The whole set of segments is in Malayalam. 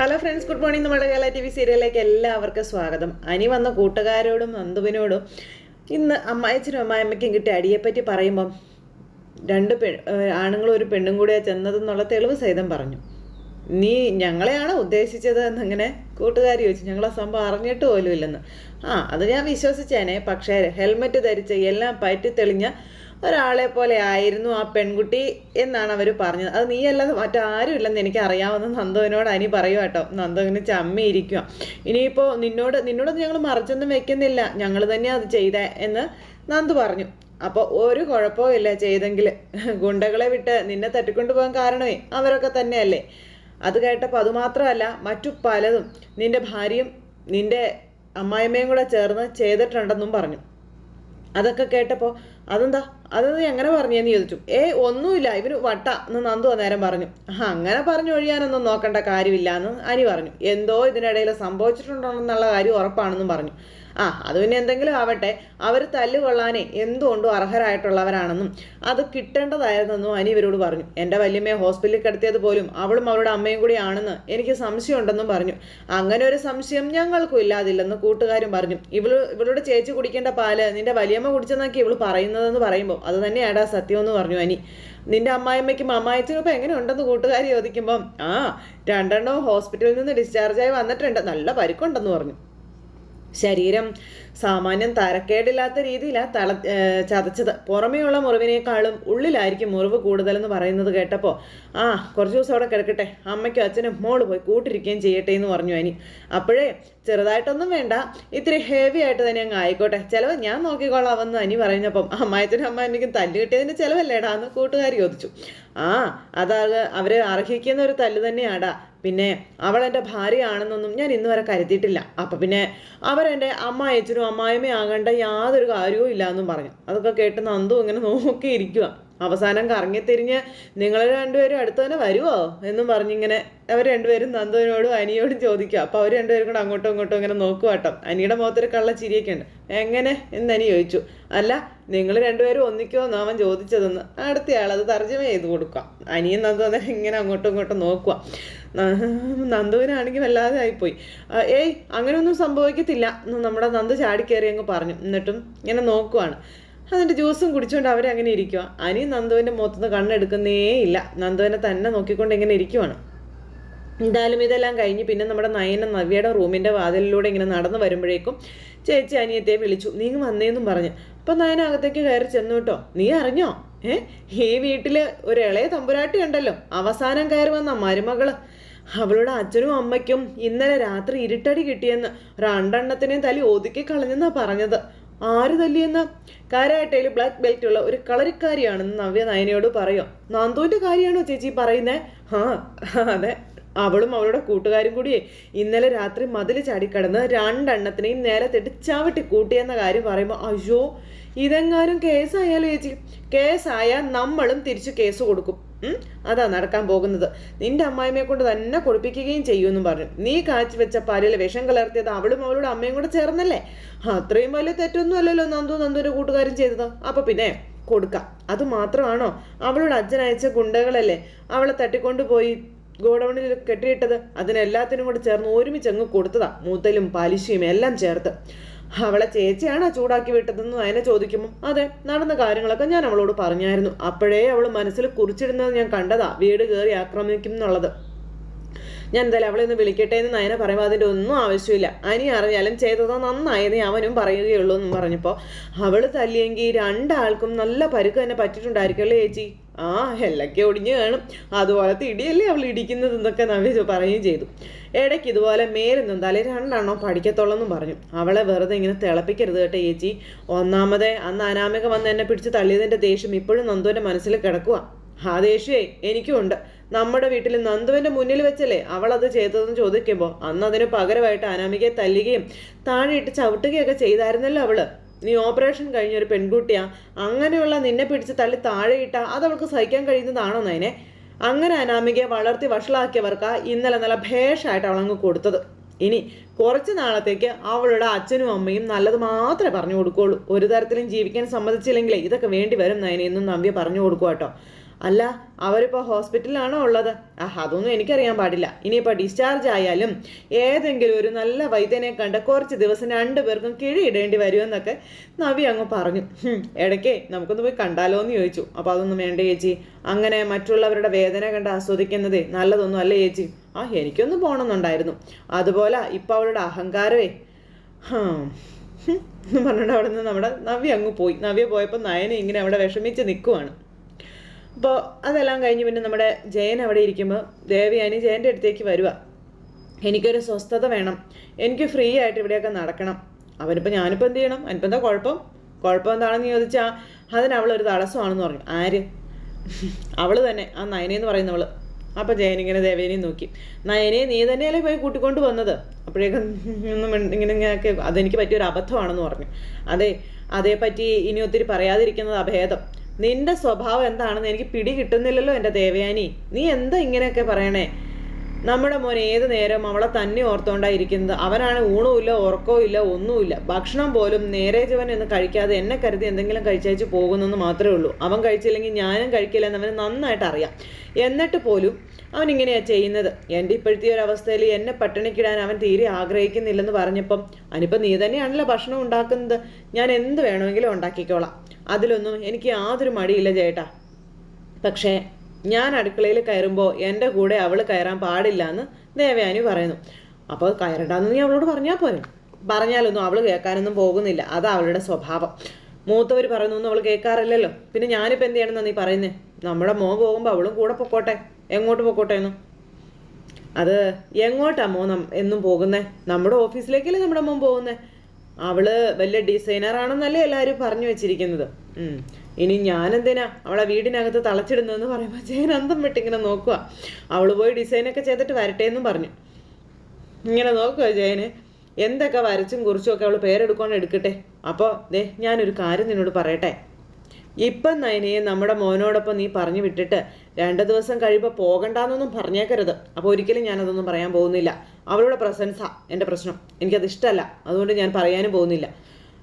ഹലോ ഫ്രണ്ട്സ് ഗുഡ് മോർണിംഗ് നമ്മുടെ കേരള ടി വി സീരിയലിലേക്ക് എല്ലാവർക്കും സ്വാഗതം. അനി വന്ന കൂട്ടുകാരോടും നന്ദുവിനോടും ഇന്ന് അമ്മായച്ചനും അമ്മായമ്മയ്ക്കും കിട്ടിയ അടിയെപ്പറ്റി പറയുമ്പം രണ്ട് പെ ആണുങ്ങളും ഒരു പെണ്ണും കൂടിയാണ് ചെന്നതെന്നുള്ള തെളിവ് സഹിതം പറഞ്ഞു. നീ ഞങ്ങളെയാണോ ഉദ്ദേശിച്ചത് എന്നിങ്ങനെ കൂട്ടുകാർ ചോദിച്ചു. ഞങ്ങളെ സംഭവം അറിഞ്ഞിട്ട് പോലും ഇല്ലെന്ന്. ആ അത് ഞാൻ വിശ്വസിച്ചേനെ. പക്ഷേ ഹെൽമെറ്റ് ധരിച്ച് എല്ലാം പറ്റി തെളിഞ്ഞ ഒരാളെ പോലെ ആയിരുന്നു ആ പെൺകുട്ടി എന്നാണ് അവർ പറഞ്ഞത്. അത് നീയല്ലാതെ മറ്റാരും ഇല്ലെന്ന് എനിക്ക് അറിയാവുന്ന നന്ദുവിനോട് അനി പറയുക കേട്ടോ. നന്ദുവിന് ചമ്മിയിരിക്കുക ഇനിയിപ്പോൾ നിന്നോട് നിന്നോട് ഞങ്ങൾ മറിച്ചൊന്നും വെക്കുന്നില്ല. ഞങ്ങൾ തന്നെ അത് ചെയ്തേ എന്ന് നന്ദു പറഞ്ഞു. അപ്പോൾ ഒരു കുഴപ്പവും ഇല്ല ചെയ്തെങ്കിൽ. ഗുണ്ടകളെ വിട്ട് നിന്നെ തട്ടിക്കൊണ്ടു പോകാൻ കാരണമേ അവരൊക്കെ തന്നെയല്ലേ. അത് കേട്ടപ്പോൾ അതുമാത്രമല്ല മറ്റു പലതും നിന്റെ ഭാര്യയും നിന്റെ അമ്മായിമ്മയും കൂടെ ചേർന്ന് ചെയ്തിട്ടുണ്ടെന്നും പറഞ്ഞു. അതൊക്കെ കേട്ടപ്പോൾ അതെന്താ? അത് നീ എങ്ങനെ പറഞ്ഞെന്ന് ചോദിച്ചു. ഏ ഒന്നുമില്ല. ഇവന് വട്ട എന്ന് നന്ദു അന്നേരം പറഞ്ഞു. "ആ, അങ്ങനെ പറഞ്ഞു ഒഴിയാനൊന്നും നോക്കേണ്ട കാര്യമില്ല എന്ന് അനി പറഞ്ഞു. എന്തോ ഇതിനിടയിൽ സംഭവിച്ചിട്ടുണ്ടോ എന്നുള്ള കാര്യം ഉറപ്പാണെന്നും പറഞ്ഞു. ആ അത് പിന്നെ എന്തെങ്കിലും ആവട്ടെ. അവർ തല്ലുകൊള്ളാനേ എന്തുകൊണ്ടും അർഹരായിട്ടുള്ളവരാണെന്നും അത് കിട്ടേണ്ടതായിരുന്നെന്നും അനി ഇവരോട് പറഞ്ഞു. എന്റെ വല്യമ്മയെ ഹോസ്പിറ്റലിൽ കിടത്തിയത് പോലും അവളും അവളുടെ അമ്മയും കൂടി ആണെന്ന് എനിക്ക് സംശയമുണ്ടെന്നും പറഞ്ഞു. അങ്ങനെ ഒരു സംശയം ഞങ്ങൾക്കും ഇല്ലാതില്ലെന്ന് കൂട്ടുകാരും പറഞ്ഞു. ഇവൾ ഇവളുടെ ചേച്ചി കുടിക്കേണ്ട പാൽ നിന്റെ വലിയമ്മ കുടിച്ചെന്നൊക്കെ ഇവൾ പറയുന്നതെന്ന് പറയുമ്പോൾ അത് തന്നെയാടാ സത്യമെന്ന് പറഞ്ഞു അനി. നിന്റെ അമ്മായിമ്മയ്ക്കും അമ്മായിച്ചനും ഇപ്പം എങ്ങനെ ഉണ്ടെന്ന് കൂട്ടുകാർ ചോദിക്കുമ്പം ആ രണ്ടെണ്ണവും ഹോസ്പിറ്റലിൽ നിന്ന് ഡിസ്ചാർജായി വന്നിട്ടുണ്ട്. നല്ല പരിക്കുണ്ടെന്ന് പറഞ്ഞു. ശരീരം സാമാന്യം തരക്കേടില്ലാത്ത രീതിയിലാണ് തള ചതച്ചത്. പുറമേയുള്ള മുറിവിനേക്കാളും ഉള്ളിലായിരിക്കും മുറിവ് കൂടുതലെന്ന് പറയുന്നത് കേട്ടപ്പോൾ ആ കുറച്ച് ദിവസം അവിടെ കിടക്കട്ടെ. അമ്മയ്ക്കും അച്ഛനും മോൾ പോയി കൂട്ടിരിക്കുകയും ചെയ്യട്ടെ എന്ന് പറഞ്ഞു അനി. അപ്പോഴേ ചെറുതായിട്ടൊന്നും വേണ്ട. ഇത്തിരി ഹെവി ആയിട്ട് തന്നെ അങ്ങ് ആയിക്കോട്ടെ. ചിലവ് ഞാൻ നോക്കിക്കോളാം എന്ന് അനി പറഞ്ഞപ്പം അമ്മായത്തിനും അമ്മായിക്കും തല്ല് കിട്ടിയതിന്റെ ചിലവല്ലേടാ എന്ന് കൂട്ടുകാർ ചോദിച്ചു. ആ അതാ അവർ അർഹിക്കുന്ന ഒരു തല്ല് തന്നെയാടാ. പിന്നെ അവൾ എന്റെ ഭാര്യയാണെന്നൊന്നും ഞാൻ ഇന്ന് വരെ കരുതിയിട്ടില്ല. അപ്പം പിന്നെ അവരെന്റെ അമ്മായച്ചനും അമ്മായിമ്മയും ആകേണ്ട യാതൊരു കാര്യവും ഇല്ല എന്നും പറഞ്ഞു. അതൊക്കെ കേട്ട് നന്ദു ഇങ്ങനെ നോക്കിയിരിക്കുക അവസാനം കറങ്ങിത്തിരിഞ്ഞ് നിങ്ങൾ രണ്ടുപേരും അടുത്ത് തന്നെ വരുമോ എന്നും പറഞ്ഞിങ്ങനെ അവർ രണ്ടുപേരും നന്ദുവിനോടും അനിയോടും ചോദിക്കുക അപ്പോൾ അവർ രണ്ടുപേരും കൂടെ അങ്ങോട്ടും ഇങ്ങോട്ടും ഇങ്ങനെ നോക്കുക കേട്ടോ. അനിയുടെ മുഖത്തൊരു കള്ള ചിരിയൊക്കെ ഉണ്ട്. എങ്ങനെ? എന്ന് അനി ചോദിച്ചു. അല്ല നിങ്ങൾ രണ്ടുപേരും ഒന്നിക്കോന്ന് അവൻ ചോദിച്ചതെന്ന്. അടുത്തയാൾ അത് തർജമ ചെയ്ത് കൊടുക്കുക അനിയും നന്ദു അങ്ങനെ ഇങ്ങനെ അങ്ങോട്ടും ഇങ്ങോട്ടും നോക്കുക നന്ദുവിനാണെങ്കിൽ വല്ലാതെ ആയിപ്പോയി. ഏയ് അങ്ങനെയൊന്നും സംഭവിക്കത്തില്ല. എന്ന് നമ്മുടെ നന്ദു ചാടിക്കയറി അങ്ങ് പറഞ്ഞു. എന്നിട്ടും ഇങ്ങനെ നോക്കുവാണ്. അതിന്റെ ജ്യൂസും കുടിച്ചുകൊണ്ട് അങ്ങനെ ഇരിക്കുക അനി നന്ദുവിന്റെ മുഖത്തുനിന്ന് കണ്ണെടുക്കുന്നേ ഇല്ല. നന്ദുവിനെ തന്നെ നോക്കിക്കൊണ്ട് ഇങ്ങനെ ഇരിക്കുവാണ്. എന്തായാലും ഇതെല്ലാം കഴിഞ്ഞ് പിന്നെ നമ്മുടെ നയന നവ്യയുടെ റൂമിന്റെ വാതിലിലൂടെ ഇങ്ങനെ നടന്നു വരുമ്പോഴേക്കും ചേച്ചി അനിയത്തെ വിളിച്ചു. നീ വന്നേന്നും പറഞ്ഞു. അപ്പം നയന അകത്തേക്ക് കയറി ചെന്നു കേട്ടോ. നീ അറിഞ്ഞോ? ഏ? ഈ വീട്ടിൽ ഒരു ഇളയ തമ്പുരാട്ടി ഉണ്ടല്ലോ. അവസാനം കയറി വന്ന മരുമകൾ. അവളുടെ അച്ഛനും അമ്മയ്ക്കും ഇന്നലെ രാത്രി ഇരുട്ടടി കിട്ടിയെന്ന് രണ്ടെണ്ണത്തിനെയും തലി ഒതുക്കി കളഞ്ഞെന്നാ പറഞ്ഞത്. ആര് തല്ലിയെന്ന്? കാരാട്ടയിൽ ബ്ലാക്ക് ബെൽറ്റ് ഉള്ള ഒരു കളരിക്കാരിയാണെന്ന് നവ്യ നയനയോട് പറയോ. നന്ദുവിന്റെ കാര്യമാണോ ചേച്ചി പറയുന്നേ? ആ അതെ. അവളും അവളുടെ കൂട്ടുകാരും കൂടി ഇന്നലെ രാത്രി മതിൽ ചാടിക്കടന്ന് രണ്ടെണ്ണത്തിനെയും നേരത്തിട്ട് ചവിട്ടി കൂട്ടിയെന്ന കാര്യം പറയുമ്പോൾ അയ്യോ ഇതെങ്ങാനും കേസായാലോ ചേച്ചി? കേസായാൽ നമ്മളും തിരിച്ചു കേസ് കൊടുക്കും. അതാ നടക്കാൻ പോകുന്നത്. നിന്റെ അമ്മായിമ്മയെ കൊണ്ട് തന്നെ കുളിപ്പിക്കുകയും ചെയ്യുമെന്നും പറഞ്ഞു. നീ കാച്ചി വെച്ച പാലിൽ വിഷം കലർത്തിയത് അവളും അവളുടെ അമ്മയും കൂടെ ചേർന്നല്ലേ? അത്രയും വലിയ തെറ്റൊന്നും അല്ലല്ലോ നന്ദു നന്ദുവിന്റെ കൂട്ടുകാരും ചെയ്തത്. അപ്പൊ പിന്നെ കൊടുക്കാം. അത് മാത്രമാണോ? അവളുടെ അച്ഛൻ അയച്ച ഗുണ്ടകളല്ലേ? അവളെ തട്ടിക്കൊണ്ടുപോയി ഗോഡൌണിൽ കെട്ടിയിട്ടത് അതിനെല്ലാത്തിനും കൂടി ചേർന്ന് ഒരുമിച്ച് അങ്ങ് കൊടുത്തതാ. മൂത്തലും പലിശയും എല്ലാം ചേർത്ത്. അവളെ ചേച്ചിയാണോ ചൂടാക്കി വിട്ടതെന്ന് അതിനെ ചോദിക്കുമ്പോൾ അതെ നടന്ന കാര്യങ്ങളൊക്കെ ഞാൻ അവളോട് പറഞ്ഞായിരുന്നു. അപ്പോഴേ അവൾ മനസ്സിൽ കുറിച്ചിടുന്നത് ഞാൻ കണ്ടതാ. വീട് കയറി ആക്രമിക്കും എന്നുള്ളത് ഞാൻ എന്തായാലും അവളെ ഒന്ന് വിളിക്കട്ടെ എന്ന് നയന പറയുമ്പോൾ അതിന്റെ ഒന്നും ആവശ്യമില്ല. അനി അറിഞ്ഞാലും ചെയ്തതോ നന്നായെന്നേ അവനും പറയുകയുള്ളൂ എന്നും പറഞ്ഞപ്പോൾ അവൾ തല്ലിയെങ്കിൽ രണ്ടാൾക്കും നല്ല പരുക്ക് തന്നെ പറ്റിയിട്ടുണ്ടായിരിക്കുമല്ലേ ചേച്ചി? ആ എല്ലൊക്കെ ഒടിഞ്ഞു കാണും. അതുപോലെ തിടിയല്ലേ അവൾ ഇടിക്കുന്നത് എന്നൊക്കെ നവ്യ പറയുകയും ചെയ്തു. ഇടയ്ക്ക് ഇതുപോലെ മേലുന്നും തലേ രണ്ടെണ്ണം പഠിക്കത്തുള്ളെന്നും പറഞ്ഞു. അവളെ വെറുതെ ഇങ്ങനെ തിളപ്പിക്കരുത് കേട്ടോ ചേച്ചി. ഒന്നാമതേ അന്ന് അനാമിക വന്ന് എന്നെ പിടിച്ച് തള്ളിയതിന്റെ ദേഷ്യം ഇപ്പോഴും നന്ദുവിന്റെ മനസ്സിൽ കിടക്കുക ആ ദേഷ്യമേ എനിക്കും ഉണ്ട് നമ്മുടെ വീട്ടിൽ നന്ദുവിന്റെ മുന്നിൽ വെച്ചല്ലേ അവൾ അത് ചെയ്തതെന്ന് ചോദിക്കുമ്പോൾ അന്ന് അതിന് പകരമായിട്ട് അനാമികയെ തല്ലുകയും താഴെയിട്ട് ചവിട്ടുകയൊക്കെ ചെയ്തായിരുന്നല്ലോ അവൾ. നീ ഓപ്പറേഷൻ കഴിഞ്ഞ ഒരു പെൺകുട്ടിയാ. അങ്ങനെയുള്ള നിന്നെ പിടിച്ച് തള്ളി താഴെയിട്ട അത് അവൾക്ക് സഹിക്കാൻ കഴിയുന്നതാണോ നയനെ? അങ്ങനെ അനാമികയെ വളർത്തി വഷളാക്കിയവർക്കാ ഇന്നലെ നല്ല ഭേഷായിട്ട് അവളങ്ങ് കൊടുത്തത്. ഇനി കുറച്ച് നാളത്തേക്ക് അവളുടെ അച്ഛനും അമ്മയും നല്ലത് മാത്രമേ പറഞ്ഞു കൊടുക്കുകയുള്ളൂ ഒരു തരത്തിലും ജീവിക്കാൻ സമ്മതിച്ചില്ലെങ്കിലേ ഇതൊക്കെ വേണ്ടി വരും നയനെന്നും നവ്യ പറഞ്ഞു കൊടുക്കുക കേട്ടോ അല്ല അവരിപ്പോൾ ഹോസ്പിറ്റലിലാണോ ഉള്ളത്? ആ അതൊന്നും എനിക്കറിയാൻ പാടില്ല. ഇനിയിപ്പോൾ ഡിസ്ചാർജ് ആയാലും ഏതെങ്കിലും ഒരു നല്ല വൈദ്യനെ കണ്ട് കുറച്ച് ദിവസം രണ്ടു പേർക്കും കിഴിയിടേണ്ടി വരുമെന്നൊക്കെ നവി അങ്ങ് പറഞ്ഞു. ഇടയ്ക്ക് നമുക്കൊന്ന് പോയി കണ്ടാലോ എന്ന് ചോദിച്ചു. അപ്പോൾ അതൊന്നും വേണ്ട ചേച്ചി. അങ്ങനെ മറ്റുള്ളവരുടെ വേദന കണ്ട് ആസ്വദിക്കുന്നതേ നല്ലതൊന്നും അല്ല ചേച്ചി. ആ എനിക്കൊന്ന് പോകണമെന്നുണ്ടായിരുന്നു അതുപോലെ ഇപ്പം അവളുടെ അഹങ്കാരമേ പറഞ്ഞിട്ട് അവിടെ നിന്ന് നമ്മുടെ നവ്യ അങ്ങ് പോയി. നവ്യ പോയപ്പോൾ നയന ഇങ്ങനെ അവിടെ വിഷമിച്ച് നിൽക്കുവാണ് അപ്പോൾ അതെല്ലാം കഴിഞ്ഞ് പിന്നെ നമ്മുടെ ജയൻ അവിടെ ഇരിക്കുമ്പോൾ ദേവയാനി ജയന്റെ അടുത്തേക്ക് വരിക എനിക്കൊരു സ്വസ്ഥത വേണം. എനിക്ക് ഫ്രീ ആയിട്ട് ഇവിടെയൊക്കെ നടക്കണം. അവനിപ്പോൾ ഞാനിപ്പോൾ എന്ത് ചെയ്യണം? അവനിപ്പോൾ എന്താ കുഴപ്പം? കുഴപ്പം എന്താണെന്ന് ചോദിച്ചാൽ അതിന് അവളൊരു തടസ്സമാണെന്ന് പറഞ്ഞു. ആര്? അവൾ തന്നെ. ആ നയനെന്ന് പറയുന്നവൾ അപ്പോൾ ഇങ്ങനെ ദേവേനെ നോക്കി. നയനെ നീ തന്നെയല്ലേ പോയി കൂട്ടിക്കൊണ്ട് വന്നത്? അപ്പോഴേക്കും ഇങ്ങനെ ഇങ്ങനെയൊക്കെ അതെനിക്ക് പറ്റിയൊരു അബദ്ധമാണെന്ന് പറഞ്ഞു. അതെ അതേപ്പറ്റി ഇനി ഒത്തിരി പറയാതിരിക്കുന്നത് അഭേദം. നിന്റെ സ്വഭാവം എന്താണെന്ന് എനിക്ക് പിടി കിട്ടുന്നില്ലല്ലോ എന്റെ ദേവയാനി. നീ എന്താ ഇങ്ങനെയൊക്കെ പറയണേ? നമ്മുടെ മോൻ ഏത് നേരം അവളെ തന്നെ ഓർത്തോണ്ടായിരിക്കുന്നത്. അവനാണ് ഊണുമില്ല ഉറക്കവും ഇല്ല ഒന്നുമില്ല ഭക്ഷണം പോലും നേരെ ജീവൻ എന്ന് കഴിക്കാതെ എന്നെ കരുതി എന്തെങ്കിലും കഴിച്ചയച്ച് പോകുന്നെന്ന് മാത്രമേ ഉള്ളൂ. അവൻ കഴിച്ചില്ലെങ്കിൽ ഞാനും കഴിക്കില്ല എന്ന് അവന് നന്നായിട്ട് അറിയാം എന്നിട്ട് പോലും അവൻ ചെയ്യുന്നത്. എന്റെ ഇപ്പോഴത്തെ ഒരു അവസ്ഥയിൽ എന്നെ പട്ടിണിക്കിടാൻ അവൻ തീരെ ആഗ്രഹിക്കുന്നില്ലെന്ന് പറഞ്ഞപ്പം അനിപ്പം നീ തന്നെയാണല്ലോ ഭക്ഷണം ഉണ്ടാക്കുന്നത്. ഞാൻ എന്ത് വേണമെങ്കിലും ഉണ്ടാക്കിക്കോളാം. അതിലൊന്നും എനിക്ക് യാതൊരു മടിയില്ല ചേട്ടാ. പക്ഷേ ഞാൻ അടുക്കളയിൽ കയറുമ്പോൾ എന്റെ കൂടെ അവൾ കയറാൻ പാടില്ല എന്ന് ദേവയാനി പറയുന്നു. അപ്പോൾ കയറണ്ടെന്ന് നീ അവളോട് പറഞ്ഞാൽ പോരെ. പറഞ്ഞാലൊന്നും അവൾ കേൾക്കാനൊന്നും പോകുന്നില്ല. അതാ അവളുടെ സ്വഭാവം. മൂത്തവർ പറയുന്നൊന്നും അവൾ കേൾക്കാറില്ലല്ലോ. പിന്നെ ഞാനിപ്പോൾ എന്ത് ചെയ്യണമെന്നാണ് നീ പറയുന്നത് നമ്മുടെ മോൻ പോകുമ്പോൾ അവളും കൂടെ പൊക്കോട്ടെ. എങ്ങോട്ട് പൊക്കോട്ടെ എന്നും? അത് എങ്ങോട്ടാ മോ എന്നും പോകുന്നേ? നമ്മുടെ ഓഫീസിലേക്കല്ലേ നമ്മുടെ മോൻ പോകുന്നേ? അവൾ വലിയ ഡിസൈനർ ആണെന്നല്ലേ എല്ലാവരും പറഞ്ഞു വെച്ചിരിക്കുന്നത്. ഇനി ഞാനെന്തിനാ അവളെ വീടിനകത്ത് തളച്ചിടുന്നതെന്ന് പറയുമ്പോൾ ജയൻ അന്തം വിട്ടിങ്ങനെ നോക്കുക അവൾ പോയി ഡിസൈനൊക്കെ ചെയ്തിട്ട് വരട്ടെ എന്നും പറഞ്ഞു. ഇങ്ങനെ നോക്കുക ജയന് എന്തൊക്കെ വരച്ചും കുറിച്ചും ഒക്കെ അവൾ പേരെടുക്കൊണ്ട് എടുക്കട്ടെ? അപ്പോൾ ദേ ഞാനൊരു കാര്യം നിന്നോട് പറയട്ടെ. ഇപ്പം നയനയെ നമ്മുടെ മോനോടൊപ്പം നീ പറഞ്ഞു വിട്ടിട്ട് രണ്ട് ദിവസം കഴിയുമ്പോൾ പോകണ്ടെന്നൊന്നും പറഞ്ഞേക്കരുത്. അപ്പോൾ ഒരിക്കലും ഞാനതൊന്നും പറയാൻ പോകുന്നില്ല. അവളുടെ പ്രസൻസാ എന്റെ പ്രശ്നം. എനിക്കത് ഇഷ്ടമല്ല അതുകൊണ്ട് ഞാൻ പറയാനും പോകുന്നില്ല.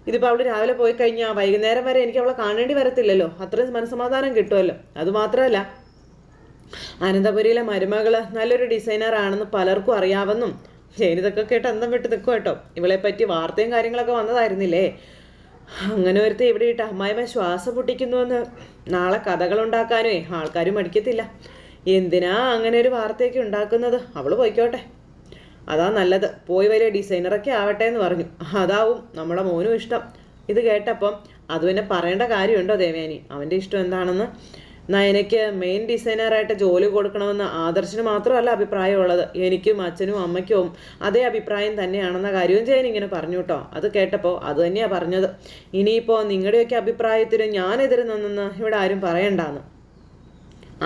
ഇതിപ്പോൾ അവൾ രാവിലെ പോയി കഴിഞ്ഞാൽ വൈകുന്നേരം വരെ എനിക്ക് അവളെ കാണേണ്ടി വരത്തില്ലല്ലോ. അത്രയും മനസ്സമാധാനം കിട്ടുമല്ലോ. അതുമാത്രമല്ല അനന്തപുരിയിലെ മരുമകൾ നല്ലൊരു ഡിസൈനറാണെന്ന് പലർക്കും അറിയാമെന്നും ജയനിതൊക്കെ കേട്ട് അന്തം വിട്ട് നിൽക്കും കേട്ടോ. ഇവളെ പറ്റി വാർത്തയും കാര്യങ്ങളൊക്കെ വന്നതായിരുന്നില്ലേ? അങ്ങനെ ഒരുത്തെ ഇവിടെ ഇട്ട് അമ്മായിമ്മ ശ്വാസം പൊട്ടിക്കുന്നുവെന്ന് നാളെ കഥകളുണ്ടാക്കാനേ ആൾക്കാരും മടിക്കത്തില്ല. എന്തിനാ അങ്ങനെ ഒരു വാർത്തയൊക്കെ ഉണ്ടാക്കുന്നത്? അവൾ പോയിക്കോട്ടെ. അതാ നല്ലത്. പോയി വലിയ ഡിസൈനറൊക്കെ ആവട്ടെ എന്ന് പറഞ്ഞു. അതാവും നമ്മുടെ മോനും ഇഷ്ടം. ഇത് കേട്ടപ്പം അത് പറയേണ്ട കാര്യമുണ്ടോ ദേവയാനി അവന്റെ ഇഷ്ടം എന്താണെന്ന് നയനയ്ക്ക് മെയിൻ ഡിസൈനറായിട്ട് ജോലി കൊടുക്കണമെന്ന് ആദർശന് മാത്രമല്ല അഭിപ്രായമുള്ളത്. എനിക്കും അച്ഛനും അമ്മയ്ക്കും അതേ അഭിപ്രായം തന്നെയാണെന്ന കാര്യവും ജയൻ ഇങ്ങനെ പറഞ്ഞു കേട്ടോ അത് കേട്ടപ്പോൾ അത് തന്നെയാണ് പറഞ്ഞത്. ഇനിയിപ്പോൾ നിങ്ങളുടെയൊക്കെ അഭിപ്രായത്തിന് ഞാനെതിരെ നിന്നെന്ന് ഇവിടെ ആരും പറയണ്ടാന്ന്.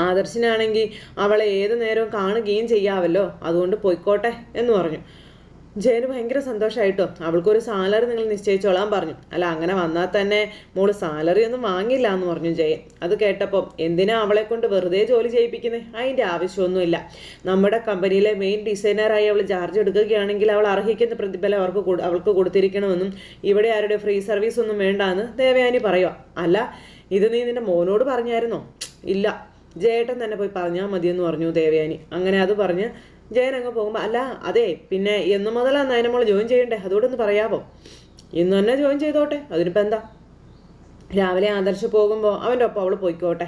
ആദർശനാണെങ്കിൽ അവളെ ഏത് നേരവും കാണുകയും ചെയ്യാമല്ലോ അതുകൊണ്ട് പൊയ്ക്കോട്ടെ എന്ന് പറഞ്ഞു. ജയന് ഭയങ്കര സന്തോഷമായിട്ടോ അവൾക്കൊരു സാലറി നിങ്ങൾ നിശ്ചയിച്ചോളാൻ പറഞ്ഞു. അല്ല അങ്ങനെ വന്നാൽ തന്നെ മോൾ സാലറി ഒന്നും വാങ്ങില്ല എന്ന് പറഞ്ഞു ജയൻ. അത് കേട്ടപ്പോൾ എന്തിനാ അവളെ കൊണ്ട് വെറുതെ ജോലി ചെയ്യിപ്പിക്കുന്നത് അതിന്റെ ആവശ്യമൊന്നുമില്ല. നമ്മുടെ കമ്പനിയിലെ മെയിൻ ഡിസൈനറായി അവൾ ചാർജ് എടുക്കുകയാണെങ്കിൽ അവൾ അർഹിക്കുന്ന പ്രതിഫലം അവർക്ക് അവൾക്ക് കൊടുത്തിരിക്കണമെന്നും ഇവിടെ ആരുടെ ഫ്രീ സർവീസ് ഒന്നും വേണ്ടാന്ന് ദേവയാനി പറയുക. അല്ല ഇത് നീ നിന്റെ മോനോട് പറഞ്ഞായിരുന്നോ? ഇല്ല. ജയേട്ടൻ തന്നെ പോയി പറഞ്ഞാൽ മതിയെന്ന് പറഞ്ഞു ദേവയാനി. അങ്ങനെ അത് പറഞ്ഞ് ജയൻ അങ്ങ് പോകുമ്പോൾ അല്ല അതെ പിന്നെ എന്ന് മുതലാണ് നയനമോൾ ജോയിൻ ചെയ്യണ്ടേ? അതുകൊണ്ടൊന്ന് പറയാമോ ഇന്ന് തന്നെ ജോയിൻ ചെയ്തോട്ടെ അതിനിപ്പോൾ എന്താ? രാവിലെ ആദർശ് പോകുമ്പോൾ അവന്റെ ഒപ്പം അവൾ പോയിക്കോട്ടെ.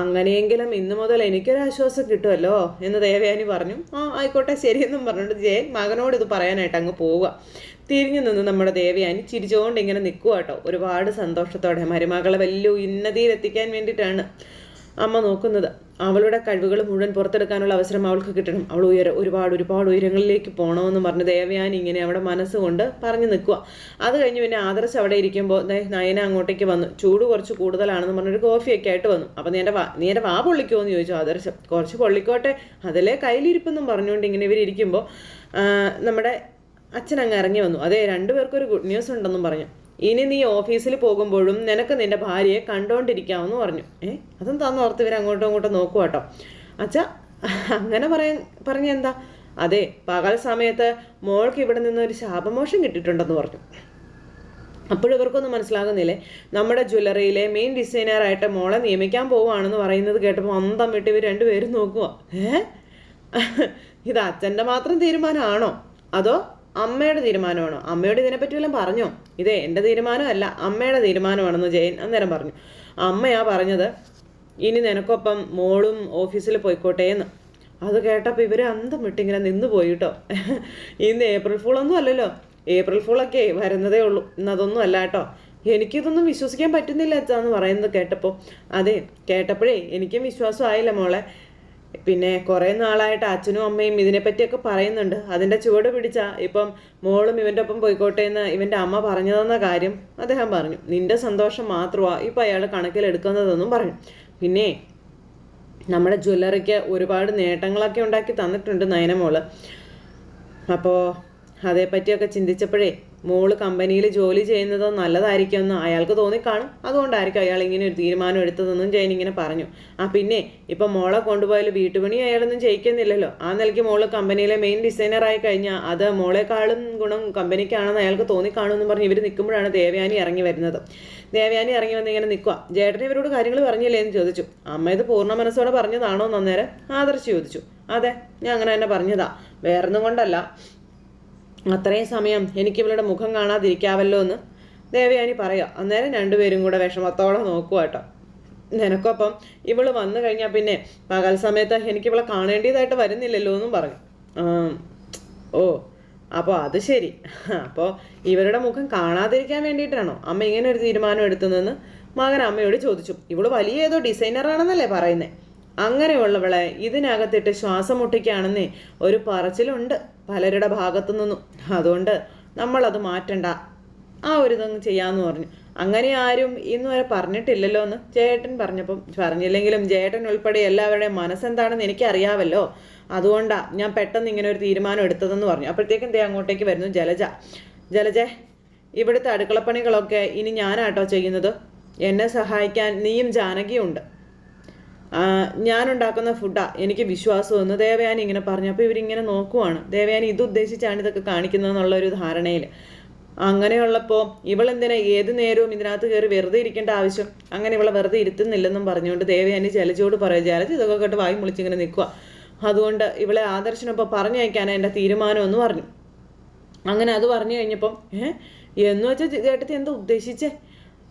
അങ്ങനെയെങ്കിലും ഇന്ന് മുതൽ എനിക്കൊരാശ്വാസം കിട്ടുമല്ലോ എന്ന് ദേവയാനി പറഞ്ഞു. ആ ആയിക്കോട്ടെ ശരിയെന്നും പറഞ്ഞിട്ട് ജയൻ മകനോട് ഇത് പറയാനായിട്ട് അങ്ങ് പോവുക. തിരിഞ്ഞു നിന്ന് നമ്മുടെ ദേവയാനി ചിരിച്ചുകൊണ്ട് ഇങ്ങനെ നിൽക്കുക കേട്ടോ. ഒരുപാട് സന്തോഷത്തോടെ മരുമകളെ വലിയ ഉന്നതിയിലെത്തിക്കാൻ വേണ്ടിയിട്ടാണ്. അമ്മ നോക്കുന്നത്. അവളുടെ കഴിവുകൾ മുഴുവൻ പുറത്തെടുക്കാനുള്ള അവസരം അവൾക്ക് കിട്ടണം. അവൾ ഉയര ഒരുപാട് ഒരുപാട് ഉയരങ്ങളിലേക്ക് പോകണമെന്ന് പറഞ്ഞ് ദേവയാൻ ഇങ്ങനെ അവിടെ മനസ്സുകൊണ്ട് പറഞ്ഞു നിൽക്കുക അത് കഴിഞ്ഞ് പിന്നെ ആദർശ് അവിടെ ഇരിക്കുമ്പോൾ നയന അങ്ങോട്ടേക്ക് വന്നു. ചൂട് കുറച്ച് കൂടുതലാണെന്ന് പറഞ്ഞൊരു കോഫിയൊക്കെ ആയിട്ട് വന്നു. അപ്പം നീ എന്റെ വാ നീ എന്റെ വാ പൊള്ളിക്കുമോ എന്ന് ചോദിച്ചു ആദർശം. കുറച്ച് പൊള്ളിക്കോട്ടെ. അതിലെ കയ്യിലിരിപ്പെന്നും പറഞ്ഞുകൊണ്ട് ഇങ്ങനെ ഇവരിയ്ക്കുമ്പോൾ നമ്മുടെ അച്ഛൻ അങ്ങ് ഇറങ്ങി വന്നു. അതെ രണ്ടുപേർക്കൊരു ഗുഡ് ന്യൂസ് ഉണ്ടെന്നും പറഞ്ഞു. ഇനി നീ ഓഫീസിൽ പോകുമ്പോഴും നിനക്ക് നിന്റെ ഭാര്യയെ കണ്ടോണ്ടിരിക്കാമെന്ന് പറഞ്ഞു. ഏ അതെന്താന്ന് ഓർത്ത് ഇവർ അങ്ങോട്ടും ഇങ്ങോട്ടും നോക്കുക കേട്ടോ. അച്ഛ അങ്ങനെ പറയാൻ പറഞ്ഞ എന്താ? അതെ പകൽ സമയത്ത് മോൾക്ക് ഇവിടെ നിന്ന് ഒരു ശാപമോഷം കിട്ടിയിട്ടുണ്ടെന്ന് പറഞ്ഞു. അപ്പോഴിവർക്കൊന്നും മനസ്സിലാകുന്നില്ലേ? നമ്മുടെ ജ്വല്ലറിയിലെ മെയിൻ ഡിസൈനറായിട്ട് മോളെ നിയമിക്കാൻ പോവുകയാണെന്ന് പറയുന്നത് കേട്ടപ്പോൾ അന്തം വിട്ട് ഇവർ രണ്ടുപേരും നോക്കുക ഏ? ഇത് അച്ഛന്റെ മാത്രം തീരുമാനമാണോ? അതോ അമ്മയുടെ തീരുമാനമാണോ? അമ്മയോട് ഇതിനെപ്പറ്റി വല്ലതും പറഞ്ഞോ? ഇതേ എന്റെ തീരുമാനമല്ല അമ്മയുടെ തീരുമാനമാണെന്ന് ജയൻ അന്നേരം പറഞ്ഞു. അമ്മയാ പറഞ്ഞത് ഇനി നിനക്കൊപ്പം മോളും ഓഫീസിൽ പോയിക്കോട്ടെ എന്ന്. അത് കേട്ടപ്പോൾ ഇവർ അന്തം വിട്ടിങ്ങനെ നിന്ന് പോയി കേട്ടോ ഇന്ന് ഏപ്രിൽ ഫൂളൊന്നും അല്ലല്ലോ. ഏപ്രിൽ ഫൂളൊക്കെ വരുന്നതേ ഉള്ളൂ. എന്നതൊന്നും അല്ല കേട്ടോ എനിക്കിതൊന്നും വിശ്വസിക്കാൻ പറ്റുന്നില്ല അച്ഛാ എന്ന് പറയുന്നത് കേട്ടപ്പോൾ അതെ കേട്ടപ്പോഴേ എനിക്കും വിശ്വാസമായില്ല മോളെ. പിന്നെ കുറേ നാളായിട്ട് അച്ഛനും അമ്മയും ഇതിനെപ്പറ്റിയൊക്കെ പറയുന്നുണ്ട്. അതിന്റെ ചുവട് പിടിച്ച ഇപ്പം മോളും ഇവന്റെ ഒപ്പം പോയിക്കോട്ടെ എന്ന് ഇവന്റെ അമ്മ പറഞ്ഞതെന്ന കാര്യം അദ്ദേഹം പറഞ്ഞു. നിന്റെ സന്തോഷം മാത്രമാണ് ഇപ്പം അയാൾ കണക്കിലെടുക്കുന്നതെന്നും പറഞ്ഞു. പിന്നെ നമ്മുടെ ജ്വല്ലറിക്ക് ഒരുപാട് നേട്ടങ്ങളൊക്കെ ഉണ്ടാക്കി തന്നിട്ടുണ്ട് നയനമോൾ. അപ്പോൾ അതേപ്പറ്റിയൊക്കെ ചിന്തിച്ചപ്പോഴേ മോൾ കമ്പനിയിൽ ജോലി ചെയ്യുന്നത് നല്ലതായിരിക്കുമെന്ന് അയാൾക്ക് തോന്നിക്കാണും. അതുകൊണ്ടായിരിക്കും അയാൾ ഇങ്ങനെ ഒരു തീരുമാനം എടുത്തതെന്നും ജയൻ ഇങ്ങനെ പറഞ്ഞു. ആ പിന്നെ ഇപ്പം മോളെ കൊണ്ടുപോയാൽ വീട്ടുപണി അയാളൊന്നും ചെയ്യിക്കുന്നില്ലല്ലോ. ആ നിലയ്ക്ക് മോൾ കമ്പനിയിലെ മെയിൻ ഡിസൈനറായി കഴിഞ്ഞാൽ അത് മോളെക്കാളും ഗുണം കമ്പനിക്കാണെന്ന് അയാൾക്ക് തോന്നിക്കാണുമെന്ന് പറഞ്ഞ് ഇവർ നിൽക്കുമ്പോഴാണ് ദേവയാനി ഇറങ്ങി വരുന്നത്. ദേവയാനി ഇറങ്ങി വന്ന് ഇങ്ങനെ നിൽക്കുക ജേട്ടൻ ഇവരോട് കാര്യങ്ങൾ പറഞ്ഞില്ലേ? എന്ന് ചോദിച്ചു. അമ്മ ഇത് പൂർണ മനസ്സോടെ പറഞ്ഞതാണോ? എന്നേരം ആദർശ് ചോദിച്ചു. അതെ ഞാൻ അങ്ങനെ തന്നെ പറഞ്ഞതാ. വേറൊന്നും കൊണ്ടല്ല. അത്രയും സമയം എനിക്ക് ഇവളുടെ മുഖം കാണാതിരിക്കാവല്ലോ എന്ന് ദേവയാനി പറയുക അന്നേരം രണ്ടുപേരും കൂടെ വിഷമത്തോടെ നോക്കുക കേട്ടോ നിനക്കൊപ്പം ഇവൾ വന്നു കഴിഞ്ഞാൽ പിന്നെ പകൽ സമയത്ത് എനിക്ക് ഇവളെ കാണേണ്ടതായിട്ട് വരുന്നില്ലല്ലോ എന്നും പറഞ്ഞു. ഓ അപ്പോൾ അത് ശരി. അപ്പോൾ ഇവരുടെ മുഖം കാണാതിരിക്കാൻ വേണ്ടിയിട്ടാണോ അമ്മ ഇങ്ങനെ ഒരു തീരുമാനം എടുത്തതെന്ന് മകൻ അമ്മയോട് ചോദിച്ചു. ഇവൾ വലിയ ഏതോ ഡിസൈനറാണെന്നല്ലേ പറയുന്നേ. അങ്ങനെയുള്ളവളെ ഇതിനകത്തിട്ട് ശ്വാസം മുട്ടിക്കുകയാണെന്നേ ഒരു പറച്ചിലുണ്ട്. പലരുടെ ഭാഗത്തു നിന്നും. അതുകൊണ്ട് നമ്മളത് മാറ്റണ്ട. ആ ഒരു ഇതങ്ങ് ചെയ്യാന്ന് പറഞ്ഞു. അങ്ങനെ ആരും ഇന്ന് വരെ പറഞ്ഞിട്ടില്ലല്ലോ എന്ന് ജേട്ടൻ പറഞ്ഞപ്പം പറഞ്ഞില്ലെങ്കിലും ജേട്ടൻ ഉൾപ്പെടെ എല്ലാവരുടെയും മനസ്സെന്താണെന്ന് എനിക്കറിയാമല്ലോ. അതുകൊണ്ടാ ഞാൻ പെട്ടെന്ന് ഇങ്ങനെ ഒരു തീരുമാനം എടുത്തതെന്ന് പറഞ്ഞു. അപ്പോഴത്തേക്കും ദേ അങ്ങോട്ടേക്ക് വരുന്നു ജലജ. ജലജ ഇവിടുത്തെ അടുക്കളപ്പണികളൊക്കെ ഇനി ഞാനാട്ടോ ചെയ്യുന്നത്? എന്നെ സഹായിക്കാൻ നീയും ജാനകിയും ഉണ്ട്. ഞാനുണ്ടാക്കുന്ന ഫുഡാ എനിക്ക് വിശ്വാസം എന്ന് ദേവയാനി ഇങ്ങനെ പറഞ്ഞു. അപ്പോൾ ഇവരിങ്ങനെ നോക്കുവാണ്. ദേവയാനി ഇത് ഉദ്ദേശിച്ചാണ് ഇതൊക്കെ കാണിക്കുന്നതെന്നുള്ള ഒരു ധാരണയിൽ അങ്ങനെയുള്ളപ്പോൾ ഇവളെന്തിനാ ഏത് നേരവും ഇതിനകത്ത് കയറി വെറുതെ ഇരിക്കേണ്ട ആവശ്യം? അങ്ങനെ ഇവളെ വെറുതെ ഇരുത്തുന്നില്ലെന്നും പറഞ്ഞുകൊണ്ട് ദേവയാനി ജലജോട് പറയുക ജലജ ഇതൊക്കെ കേട്ട് വായി മുളിച്ചിങ്ങനെ നിൽക്കുക അതുകൊണ്ട് ഇവളെ ആദർശനൊപ്പം പറഞ്ഞയക്കാനാണ് എന്റെ തീരുമാനമെന്ന് പറഞ്ഞു. അങ്ങനെ അത് പറഞ്ഞു കഴിഞ്ഞപ്പം ഏ എന്ന് വെച്ചാൽ ചേട്ടത്തി എന്താ ഉദ്ദേശിച്ചേ?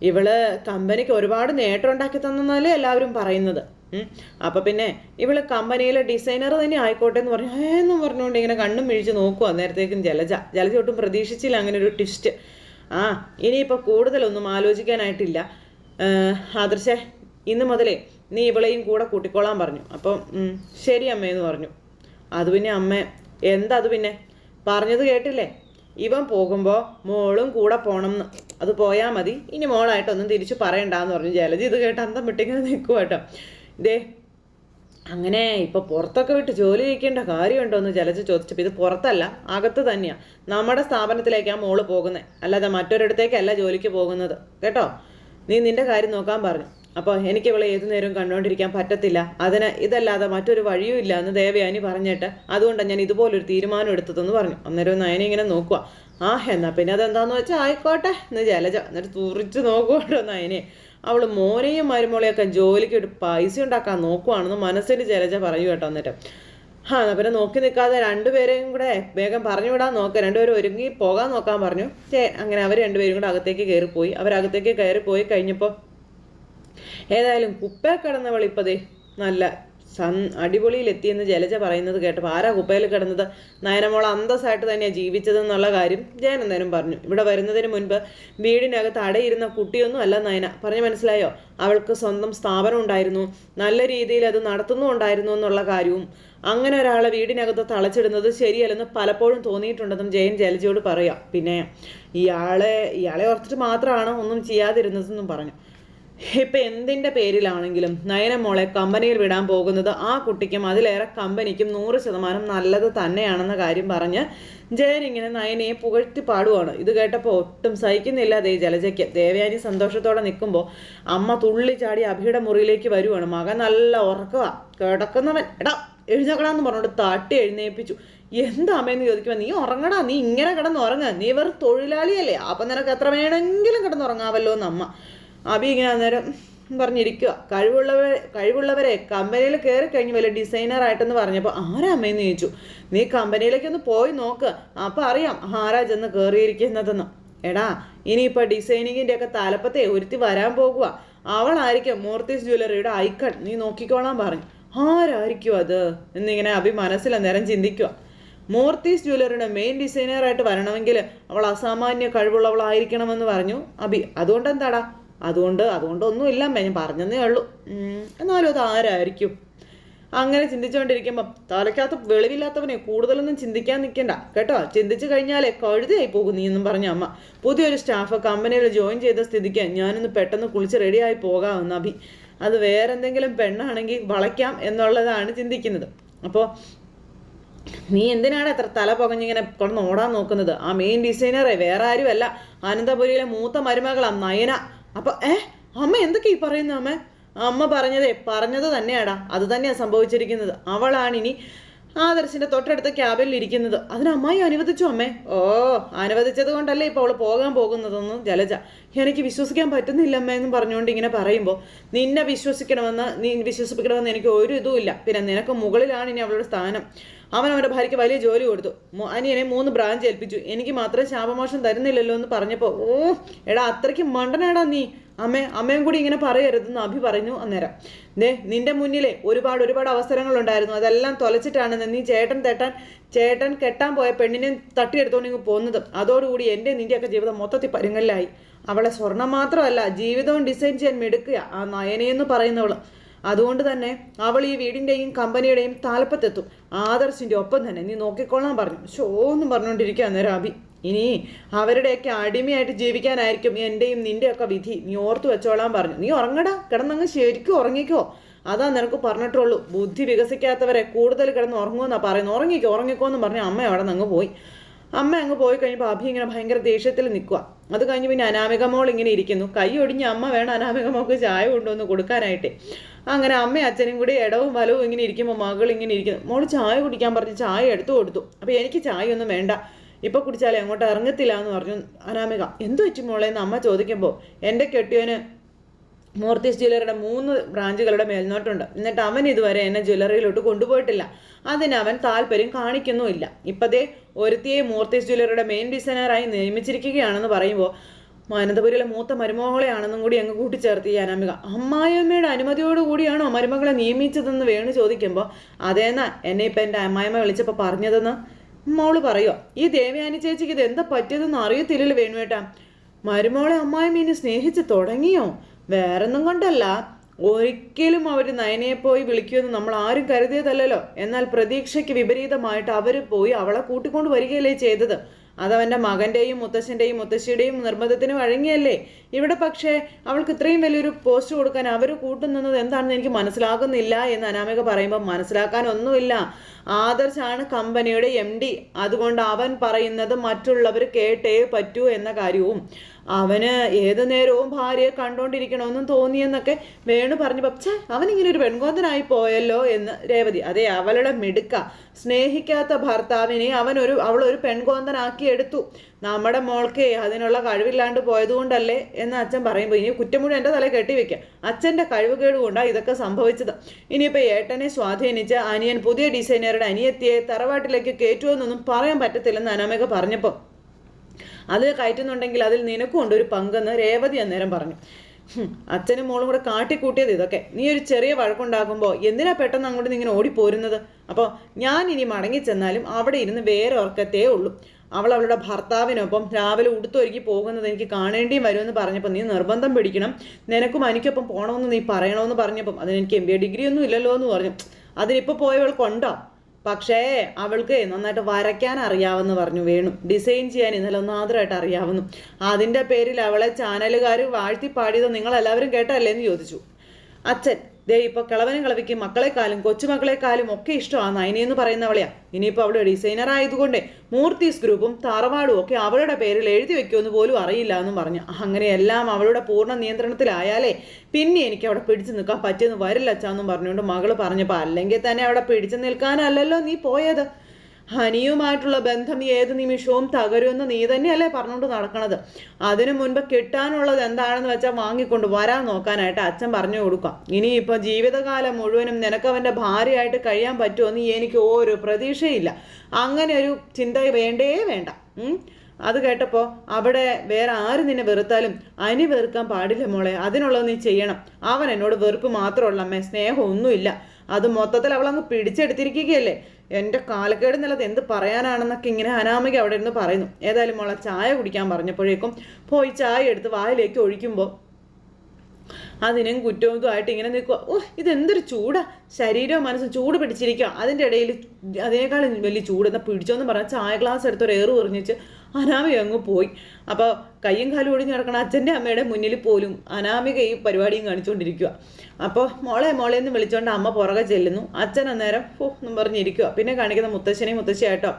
ഇവൾ കമ്പനിക്ക് ഒരുപാട് നേട്ടം ഉണ്ടാക്കി തന്നല്ലേ എല്ലാവരും പറയുന്നത്. ഉം. അപ്പൊ പിന്നെ ഇവൾ കമ്പനിയിലെ ഡിസൈനർ തന്നെ ആയിക്കോട്ടെ എന്ന് പറഞ്ഞു. ഏന്നും പറഞ്ഞുകൊണ്ട് ഇങ്ങനെ കണ്ണും മിഴിച്ച് നോക്കുക അന്നേരത്തേക്കും ജലജ. ജലജ ഒട്ടും പ്രതീക്ഷിച്ചില്ല അങ്ങനെ ഒരു ട്വിസ്റ്റ് ആ ഇനിയിപ്പോൾ കൂടുതലൊന്നും ആലോചിക്കാനായിട്ടില്ല. ആദർശേ ഇന്ന് മുതലേ നീ ഇവളെയും കൂടെ കൂട്ടിക്കോളാൻ പറഞ്ഞു. അപ്പം ശരി അമ്മയെന്ന് പറഞ്ഞു. അത് പിന്നെ അമ്മ എന്താ അത് പിന്നെ? പറഞ്ഞത് കേട്ടില്ലേ? ഇവൻ പോകുമ്പോൾ മോളും കൂടെ പോണമെന്ന് അത് പോയാൽ മതി. ഇനി മോളായിട്ടൊന്നും തിരിച്ചു പറയണ്ടെന്ന് പറഞ്ഞു ജലജി. ഇത് കേട്ട് അന്തം വിട്ടിങ്ങനെ നിൽക്കുക ഇതേ അങ്ങനെ ഇപ്പൊ പുറത്തൊക്കെ വിട്ട് ജോലി ചെയ്യേണ്ട കാര്യമുണ്ടോ എന്ന് ജലജ ചോദിച്ചപ്പോൾ ഇത് പുറത്തല്ല അകത്ത് തന്നെയാ. നമ്മുടെ സ്ഥാപനത്തിലേക്കാണ് മോൾ പോകുന്നത് അല്ലാതെ മറ്റൊരിടത്തേക്കല്ല ജോലിക്ക് പോകുന്നത്. കേട്ടോ? നീ നിന്റെ കാര്യം നോക്കാൻ പറഞ്ഞു. അപ്പോൾ എനിക്ക് ഇവളെ ഏതു നേരവും കണ്ടുകൊണ്ടിരിക്കാൻ പറ്റത്തില്ല. അതിന് ഇതല്ലാതെ മറ്റൊരു വഴിയും ഇല്ല എന്ന് ദേവയാനി പറഞ്ഞിട്ട് അതുകൊണ്ടാണ് ഞാൻ ഇതുപോലൊരു തീരുമാനം എടുത്തതെന്ന് പറഞ്ഞു. അന്നേരം നയനെ ഇങ്ങനെ നോക്കുക ആ എന്നാ പിന്നെ അതെന്താന്ന് വെച്ചാൽ ആയിക്കോട്ടെ എന്ന് ജലജ എന്നിട്ട് തുറിച്ച് നോക്കുവാട്ടോ നയനെ അവൾ മോനെയും മരുമോളെയൊക്കെ ജോലിക്ക് ഒരു പൈസ ഉണ്ടാക്കാൻ നോക്കുവാണെന്ന് മനസ്സിൽ ജലജ പറഞ്ഞു കേട്ടോ എന്നിട്ട്. ആ എന്നാൽ പിന്നെ നോക്കി നിൽക്കാതെ രണ്ടുപേരെയും കൂടെ വേഗം പറഞ്ഞു വിടാൻ നോക്കുക രണ്ടുപേരും ഒരുങ്ങി പോകാൻ നോക്കാൻ പറഞ്ഞു. അങ്ങനെ അവർ രണ്ടുപേരും കൂടെ അകത്തേക്ക് കയറിപ്പോയി. അവരകത്തേക്ക് കയറിപ്പോയി കഴിഞ്ഞപ്പോൾ ഏതായാലും കുപ്പേ കിടന്നവൾ ഇപ്പതേ നല്ല സൻ അടിപൊളിയിലെത്തിയെന്ന് ജലജ പറയുന്നത് കേട്ടപ്പോൾ ആരാ കുപ്പയിൽ കിടന്നത്? നയനമോൾ അന്തസ്സായിട്ട് തന്നെയാണ് ജീവിച്ചതെന്നുള്ള കാര്യം ജയൻ പറഞ്ഞു. ഇവിടെ വരുന്നതിന് മുൻപ് വീടിനകത്ത് അടയിരുന്ന കുട്ടിയൊന്നും അല്ല നയന. പറഞ്ഞു മനസ്സിലായോ? അവൾക്ക് സ്വന്തം സ്ഥാപനം ഉണ്ടായിരുന്നു. നല്ല രീതിയിൽ അത് നടത്തുന്നുണ്ടായിരുന്നു എന്നുള്ള കാര്യവും. അങ്ങനെ ഒരാളെ വീടിനകത്ത് തളച്ചിടുന്നത് ശരിയല്ലെന്ന് പലപ്പോഴും തോന്നിയിട്ടുണ്ടെന്നും ജയൻ ജലജയോട് പറയാം. പിന്നെ ഇയാളെ ഇയാളെ ഓർത്തിട്ട് മാത്രമാണ് ഒന്നും ചെയ്യാതിരുന്നതെന്നും പറഞ്ഞു. ഇപ്പം എന്തിന്റെ പേരിലാണെങ്കിലും നയന മോളെ കമ്പനിയിൽ വിടാൻ പോകുന്നത് ആ കുട്ടിക്കും അതിലേറെ കമ്പനിക്കും നൂറ് ശതമാനം നല്ലത് തന്നെയാണെന്ന കാര്യം പറഞ്ഞ് ജയൻ ഇങ്ങനെ നയനയെ പുകഴ്ത്തി പാടുവാണ്. ഇത് കേട്ടപ്പോൾ ഒട്ടും സഹിക്കുന്നില്ല ദേ ജലജയ്ക്ക്. ദേവയാനി സന്തോഷത്തോടെ നിൽക്കുമ്പോൾ അമ്മ തുള്ളി ചാടി അഭിയുടെ മുറിയിലേക്ക് വരുവാണ്. മകൻ നല്ല ഉറക്കുക കിടക്കുന്നവൻ എടാ എഴുന്നേക്കടാന്ന് പറഞ്ഞോണ്ട് തട്ടി എഴുന്നേൽപ്പിച്ചു എന്താ അമ്മയെന്ന് ചോദിക്കുമ്പോൾ നീ ഉറങ്ങടാ. നീ ഇങ്ങനെ കിടന്ന് ഉറങ്ങ. നീ വെറും തൊഴിലാളിയല്ലേ. അപ്പം നിനക്ക് എത്ര വേണമെങ്കിലും കിടന്നുറങ്ങാവല്ലോ എന്ന് അമ്മ. അബി ഇങ്ങനെ അന്നേരം പറഞ്ഞിരിക്കുക കഴിവുള്ളവർ കഴിവുള്ളവരെ കമ്പനിയിൽ കയറി കഴിഞ്ഞ് വല്ല ഡിസൈനറായിട്ടെന്ന് പറഞ്ഞപ്പോൾ ആരാ ചോദിച്ചു. നീ കമ്പനിയിലേക്ക് ഒന്ന് പോയി നോക്ക്. അപ്പോൾ അറിയാം ആരാ ചെന്ന് കയറിയിരിക്കുന്നതെന്ന് എടാ ഇനിയിപ്പോൾ ഡിസൈനിങ്ങിന്റെ ഒക്കെ തലപ്പത്തെ ഒരുത്തി വരാൻ പോകുക അവളായിരിക്കും മൂർത്തീസ് ജ്വല്ലറിയുടെ ഐക്കൺ. നീ നോക്കിക്കോളാൻ പറഞ്ഞു. ആരായിരിക്കും അത്? എന്നിങ്ങനെ അഭി മനസ്സിൽ അന്നേരം ചിന്തിക്കുക മൂർത്തീസ് ജ്വല്ലറിയുടെ മെയിൻ ഡിസൈനറായിട്ട് വരണമെങ്കിൽ അവൾ അസാമാന്യ കഴിവുള്ളവളായിരിക്കണമെന്ന് പറഞ്ഞു അഭി അതുകൊണ്ട് എന്താടാ അതുകൊണ്ട് അതുകൊണ്ടൊന്നുമില്ല ഞാൻ പറഞ്ഞതേ ഉള്ളൂ. എന്നാലും അത് ആരായിരിക്കും? അങ്ങനെ ചിന്തിച്ചുകൊണ്ടിരിക്കുമ്പം തലയ്ക്കകത്ത് വെളിവില്ലാത്തവനെ കൂടുതലൊന്നും ചിന്തിക്കാൻ നിൽക്കണ്ട. കേട്ടോ? ചിന്തിച്ചു കഴിഞ്ഞാലേ കഴുതിയായി പോകും നീ എന്നും പറഞ്ഞ അമ്മ. പുതിയൊരു സ്റ്റാഫ് കമ്പനിയിൽ ജോയിൻ ചെയ്ത സ്ഥിതിക്ക് ഞാനൊന്ന് പെട്ടെന്ന് കുളിച്ച് റെഡിയായി പോകാമെന്ന് അഭി. അത് വേറെന്തെങ്കിലും പെണ്ണാണെങ്കിൽ വളയ്ക്കാം എന്നുള്ളതാണ് ചിന്തിക്കുന്നത്. അപ്പോൾ നീ എന്തിനാണ് എത്ര തല പുകഞ്ഞിങ്ങനെ കൊണ്ട് ഓടാൻ നോക്കുന്നത്? ആ മെയിൻ ഡിസൈനറെ വേറെ ആരുമല്ല. അനന്തപുരിയിലെ മൂത്ത മരുമകളാ നയന. അപ്പൊ ഏ? അമ്മ എന്തൊക്കെ ഈ പറയുന്ന അമ്മ? അമ്മ പറഞ്ഞതേ പറഞ്ഞത് തന്നെയാടാ. അത് തന്നെയാ സംഭവിച്ചിരിക്കുന്നത്. അവളാണ് ഇനി ആദർശിന്റെ തൊട്ടടുത്ത ക്യാബിനിൽ ഇരിക്കുന്നത്. അതിന് അമ്മായി അനുവദിച്ചു അമ്മേ. ഓ അനുവദിച്ചത് കൊണ്ടല്ലേ ഇപ്പോൾ അവൾ പോകാൻ പോകുന്നതെന്ന് ജലജ. എനിക്ക് വിശ്വസിക്കാൻ പറ്റുന്നില്ല അമ്മ എന്ന് പറഞ്ഞുകൊണ്ട് ഇങ്ങനെ പറയുമ്പോൾ നിന്നെ വിശ്വസിക്കണമെന്ന് നീ വിശ്വസിപ്പിക്കണമെന്ന് എനിക്ക് ഒരു ഇല്ല. പിന്നെ നിനക്ക് മുകളിലാണ് ഇനി അവളുടെ സ്ഥാനം. അവൻ അവന്റെ ഭാര്യയ്ക്ക് വലിയ ജോലി കൊടുത്തു. അനിയനെ മൂന്ന് ബ്രാഞ്ച് ഏൽപ്പിച്ചു. എനിക്ക് മാത്രം ശാപമോഷം തരുന്നില്ലല്ലോ എന്ന് പറഞ്ഞപ്പോൾ ഓ എടാ അത്രയ്ക്ക് മണ്ടനാടാ നീ. അമ്മ അമ്മയും കൂടി ഇങ്ങനെ പറയരുതെന്ന് അഭി പറഞ്ഞു അന്നേരം. ദേ നിന്റെ മുന്നിലെ ഒരുപാട് ഒരുപാട് അവസരങ്ങളുണ്ടായിരുന്നു. അതെല്ലാം തൊലച്ചിട്ടാണ് നീ ചേട്ടൻ തെട്ടാൻ ചേട്ടൻ കെട്ടാൻ പോയ പെണ്ണിനെ തട്ടിയെടുത്തോണ്ട് ഇങ്ങ് പോകുന്നത് അതോടുകൂടി എന്റെ നിന്റെയൊക്കെ ജീവിതം മൊത്തത്തിൽ പരുങ്ങലിലായി. അവളെ സ്വർണം മാത്രമല്ല ജീവിതവും ഡിസൈൻ ചെയ്യാൻ മെടുക്കുക ആ നയനയെന്ന് പറയുന്നവൾ. അതുകൊണ്ട് തന്നെ അവൾ ഈ വീടിന്റെയും കമ്പനിയുടെയും താലപ്പത്തെത്തും. ആദർശിന്റെ ഒപ്പം തന്നെ നീ നോക്കിക്കൊള്ളാൻ പറഞ്ഞു. ഷോ എന്നും പറഞ്ഞുകൊണ്ടിരിക്കുക രാബി. ഇനി അവരുടെയൊക്കെ അടിമയായിട്ട് ജീവിക്കാനായിരിക്കും എന്റെയും നിന്റെയൊക്കെ വിധി. നീ ഓർത്തു വെച്ചോളാൻ പറഞ്ഞു. നീ ഉറങ്ങടാ. കിടന്നങ്ങ് ശരിക്കും ഉറങ്ങിക്കോ. അതാ നിനക്ക് പറഞ്ഞിട്ടുള്ളൂ. ബുദ്ധി വികസിക്കാത്തവരെ കൂടുതൽ കിടന്ന് ഉറങ്ങുമെന്നാണ് പറയുന്നത്. ഉറങ്ങിക്കോ ഉറങ്ങിക്കോ എന്ന് പറഞ്ഞ് അമ്മ അവിടെ നിന്ന് അങ്ങ് പോയി. അമ്മ അങ്ങ് പോയി കഴിഞ്ഞപ്പോൾ അഭി ഇങ്ങനെ ഭയങ്കര ദേഷ്യത്തിൽ നിൽക്കുക അത് കഴിഞ്ഞ് പിന്നെ അനാമിക മോൾ ഇങ്ങനെ ഇരിക്കുന്നു. കൈ ഒടിഞ്ഞ് അമ്മ വേണം അനാമിക മോൾക്ക് ചായ കൊണ്ടുവന്ന് കൊടുക്കാനായിട്ട്. അങ്ങനെ അമ്മയും അച്ഛനും കൂടി ഇടവും വലവും ഇങ്ങനെ ഇരിക്കുമ്പോൾ മകൾ ഇങ്ങനെ ഇരിക്കുന്നു. മോൾ ചായ കുടിക്കാൻ പറഞ്ഞ് ചായ എടുത്തു കൊടുത്തു. അപ്പോൾ എനിക്ക് ചായ ഒന്നും വേണ്ട. ഇപ്പോൾ കുടിച്ചാലേ അങ്ങോട്ട് ഇറങ്ങത്തില്ല എന്ന് പറഞ്ഞു അനാമിക. എന്തു വെച്ചു മോളെ എന്ന് അമ്മ ചോദിക്കുമ്പോൾ എന്റെ കെട്ടിയവന് മൂർത്തി ജ്വല്ലറിയുടെ മൂന്ന് ബ്രാഞ്ചുകളുടെ മേൽനോട്ടുണ്ട് എന്നിട്ട് അവൻ ഇതുവരെ എന്നെ ജ്വല്ലറിയിലോട്ട് കൊണ്ടുപോയിട്ടില്ല. അതിന് അവൻ താല്പര്യം കാണിക്കുന്നുമില്ല. ഇപ്പതേ ഒരുത്തിയെ മൂർത്തീസ് ജ്വല്ലറിയുടെ മെയിൻ ഡിസൈനറായി നിയമിച്ചിരിക്കുകയാണെന്ന് പറയുമ്പോൾ അനന്തപുരിയിലെ മൂത്ത മരുമകളെയാണെന്നും കൂടി അങ്ങ് കൂട്ടിച്ചേർത്ത് ഈ അനാമിക. അമ്മായിയമ്മയുടെ അനുമതിയോടുകൂടിയാണോ മരുമകളെ നിയമിച്ചതെന്ന് വേണു ചോദിക്കുമ്പോൾ അതേന്നാ എന്നെ ഇപ്പം എന്റെ അമ്മായിമ്മ വിളിച്ചപ്പോൾ പറഞ്ഞതെന്ന്? മോൾ പറയുമോ ഈ ദേവയാനി ചേച്ചിക്ക് ഇത് എന്താ പറ്റിയതെന്ന് അറിയത്തില്ലല്ലോ വേണുവേട്ടാ. മരുമോളെ അമ്മായിമ്മ ഇനി സ്നേഹിച്ച് തുടങ്ങിയോ? വേറൊന്നും കൊണ്ടല്ല. ഒരിക്കലും അവർ നയനയെ പോയി വിളിക്കുമെന്ന് നമ്മൾ ആരും കരുതിയതല്ലല്ലോ. എന്നാൽ പ്രതീക്ഷയ്ക്ക് വിപരീതമായിട്ട് അവർ പോയി അവളെ കൂട്ടിക്കൊണ്ട് വരികയല്ലേ ചെയ്തത്. അതവന്റെ മകന്റെയും മുത്തശ്ശന്റെയും മുത്തശ്ശിയുടെയും നിർബന്ധത്തിന് വഴങ്ങിയല്ലേ. ഇവിടെ പക്ഷേ അവൾക്ക് ഇത്രയും വലിയൊരു പോസ്റ്റ് കൊടുക്കാൻ അവർ കൂട്ടുനിന്നത് എന്താണെന്ന് എനിക്ക് മനസ്സിലാകുന്നില്ല എന്ന് അനാമിക പറയുമ്പോൾ മനസ്സിലാക്കാനൊന്നുമില്ല ആദർശാണ് കമ്പനിയുടെ എം അതുകൊണ്ട് അവൻ പറയുന്നത് മറ്റുള്ളവർ കേട്ടേ പറ്റൂ എന്ന കാര്യവും അവന് ഏത് നേരവും ഭാര്യയെ കണ്ടോണ്ടിരിക്കണമെന്നും തോന്നിയെന്നൊക്കെ വേണു പറഞ്ഞു പക്ഷേ അവൻ ഇങ്ങനെ ഒരു പെൺകോന്തനായി പോയല്ലോ എന്ന് രേവതി അതെ അവളുടെ മിടുക്ക സ്നേഹിക്കാത്ത ഭർത്താവിനെ അവനൊരു അവളൊരു പെൺകോന്തനാക്കി എടുത്തു. നമ്മുടെ മോൾക്കേ അതിനുള്ള കഴിവില്ലാണ്ട് പോയതുകൊണ്ടല്ലേ എന്ന് അച്ഛൻ പറയുമ്പോൾ ഇനി കുറ്റം എന്റെ തല കെട്ടിവെക്കുക അച്ഛന്റെ കഴിവുകേട് കൊണ്ടാണ് ഇതൊക്കെ സംഭവിച്ചത്. ഇനിയിപ്പോൾ ഏട്ടനെ സ്വാധീനിച്ച അനിയൻ പുതിയ ഡിസൈനറുടെ അനിയത്തിയെ തറവാട്ടിലേക്ക് കയറ്റുമെന്നൊന്നും പറയാൻ പറ്റത്തില്ലെന്ന് അനാമിക പറഞ്ഞപ്പോൾ അത് കയറ്റുന്നുണ്ടെങ്കിൽ അതിൽ നിനക്കും ഉണ്ട് ഒരു പങ്കെന്ന് രേവതി അന്നേരം പറഞ്ഞു. അച്ഛനും മോളും കൂടെ കാട്ടിക്കൂട്ടിയത് ഇതൊക്കെ. നീ ഒരു ചെറിയ വഴക്കുണ്ടാക്കുമ്പോൾ എന്തിനാ പെട്ടെന്ന് അങ്ങോട്ട് ഇങ്ങനെ ഓടിപ്പോരുന്നത്? അപ്പോൾ ഞാൻ ഇനി മടങ്ങി ചെന്നാലും അവിടെ ഇരുന്ന് വേറെ ഉറക്കത്തേ ഉള്ളൂ. അവൾ അവളുടെ ഭർത്താവിനൊപ്പം രാവിലെ ഉടുത്തൊരുക്കി പോകുന്നത് എനിക്ക് കാണേണ്ടിയും വരുമെന്ന് പറഞ്ഞപ്പോൾ നീ നിർബന്ധം പിടിക്കണം. നിനക്കും എനിക്കൊപ്പം പോകണമെന്ന് നീ പറയണമെന്ന് പറഞ്ഞപ്പം അതിന് എനിക്ക് എം ബി എ ഡിഗ്രി ഒന്നും ഇല്ലല്ലോ എന്ന് പറഞ്ഞു അതിനിപ്പോൾ പോയവൾക്കുണ്ടോ പക്ഷേ അവൾക്ക് നന്നായിട്ട് വരയ്ക്കാൻ അറിയാമെന്ന് പറഞ്ഞു വേണു. ഡിസൈൻ ചെയ്യാൻ ഇന്നലെ ഒന്നാദ്രമായിട്ട് അറിയാവുന്നു. അതിന്റെ പേരിൽ അവളെ ചാനലുകാർ വാഴ്ത്തി പാടിയത് നിങ്ങളെല്ലാവരും കേട്ടല്ലേ എന്ന് ചോദിച്ചു. അച്ഛൻ ദേ ഇപ്പോൾ കിളവനും കിളവിക്ക് മക്കളെക്കാളും കൊച്ചുമക്കളെക്കാളും ഒക്കെ ഇഷ്ടമാണ് നയനി എന്ന് പറയുന്നവളെയാ ഇനിയിപ്പോൾ അവളുടെ ഡിസൈനർ ആയതുകൊണ്ട് മൂർത്തീസ് ഗ്രൂപ്പും തറവാടും ഒക്കെ അവളുടെ പേരിൽ എഴുതി വെക്കുമെന്ന് പോലും അറിയില്ല എന്നും പറഞ്ഞു. അങ്ങനെയെല്ലാം അവളുടെ പൂർണ നിയന്ത്രണത്തിലായാലേ പിന്നെ എനിക്ക് അവിടെ പിടിച്ചു നിൽക്കാൻ പറ്റിയെന്ന് വരില്ല അച്ഛാന്നും പറഞ്ഞുകൊണ്ട് മകൾ പറഞ്ഞപ്പോൾ അല്ലെങ്കിൽ തന്നെ അവിടെ പിടിച്ചു നിൽക്കാനല്ലല്ലോ നീ പോയത്. ഹനിയുമായിട്ടുള്ള ബന്ധം ഏത് നിമിഷവും തകരുമെന്ന് നീ തന്നെയല്ലേ പറഞ്ഞുകൊണ്ട് നടക്കണത്? അതിനു മുൻപ് കിട്ടാനുള്ളത് എന്താണെന്ന് വെച്ചാൽ വാങ്ങിക്കൊണ്ട് വരാൻ നോക്കാനായിട്ട് അച്ഛൻ പറഞ്ഞു കൊടുക്കാം. ഇനിയിപ്പോൾ ജീവിതകാലം മുഴുവനും നിനക്കവന്റെ ഭാര്യയായിട്ട് കഴിയാൻ പറ്റുമെന്ന് എനിക്ക് ഒരു പ്രതീക്ഷയില്ല. അങ്ങനെ ഒരു ചിന്ത വേണ്ടേ വേണ്ട. അത് കേട്ടപ്പോൾ അവിടെ വേറെ ആര് നിന്നെ വെറുത്താലും അനി വെറുക്കാൻ പാടില്ല മോളെ. അതിനുള്ളത് നീ ചെയ്യണം. അവൻ എന്നോട് വെറുപ്പ് മാത്രമുള്ള അമ്മേ. സ്നേഹമൊന്നുമില്ല. അത് മൊത്തത്തിൽ അവളങ്ങ് പിടിച്ചെടുത്തിരിക്കുകയല്ലേ? എന്റെ കാലക്കേട് എന്നുള്ളത് എന്ത് പറയാനാണെന്നൊക്കെ ഇങ്ങനെ അനാമിക അവിടെ ഇരുന്ന് പറയുന്നു. ഏതായാലും മോളെ ചായ കുടിക്കാൻ പറഞ്ഞപ്പോഴേക്കും പോയി ചായ എടുത്ത് വായിലേക്ക് ഒഴിക്കുമ്പോൾ അതിനും കുറ്റവും ആയിട്ട് ഇങ്ങനെ നിൽക്കുക ഓ ഇതെന്തൊരു ചൂടാ. ശരീരവും മനസ്സും ചൂട് പിടിച്ചിരിക്കുക അതിന്റെ ഇടയിൽ അതിനേക്കാളും വലിയ ചൂട്. എന്നാൽ പിടിച്ചോന്ന് പറഞ്ഞാൽ ചായ ഗ്ലാസ് എടുത്ത് ഒരു ഏറ് എറിഞ്ഞിച്ച് അനാമിക അങ്ങ് പോയി. അപ്പോൾ കയ്യും കാലും ഒടിഞ്ഞ് കിടക്കണ അച്ഛന്റെ അമ്മയുടെ മുന്നിൽ പോലും അനാമിക ഈ പരിപാടിയും കാണിച്ചുകൊണ്ടിരിക്കുക അപ്പോൾ മോളെ മോളെ എന്ന് വിളിച്ചുകൊണ്ട് അമ്മ പുറകെ ചെല്ലുന്നു. അച്ഛൻ അന്നേരം ഓ എന്നും പറഞ്ഞിരിക്കുക പിന്നെ കാണിക്കുന്ന മുത്തശ്ശനെയും മുത്തശ്ശിയായിട്ടോ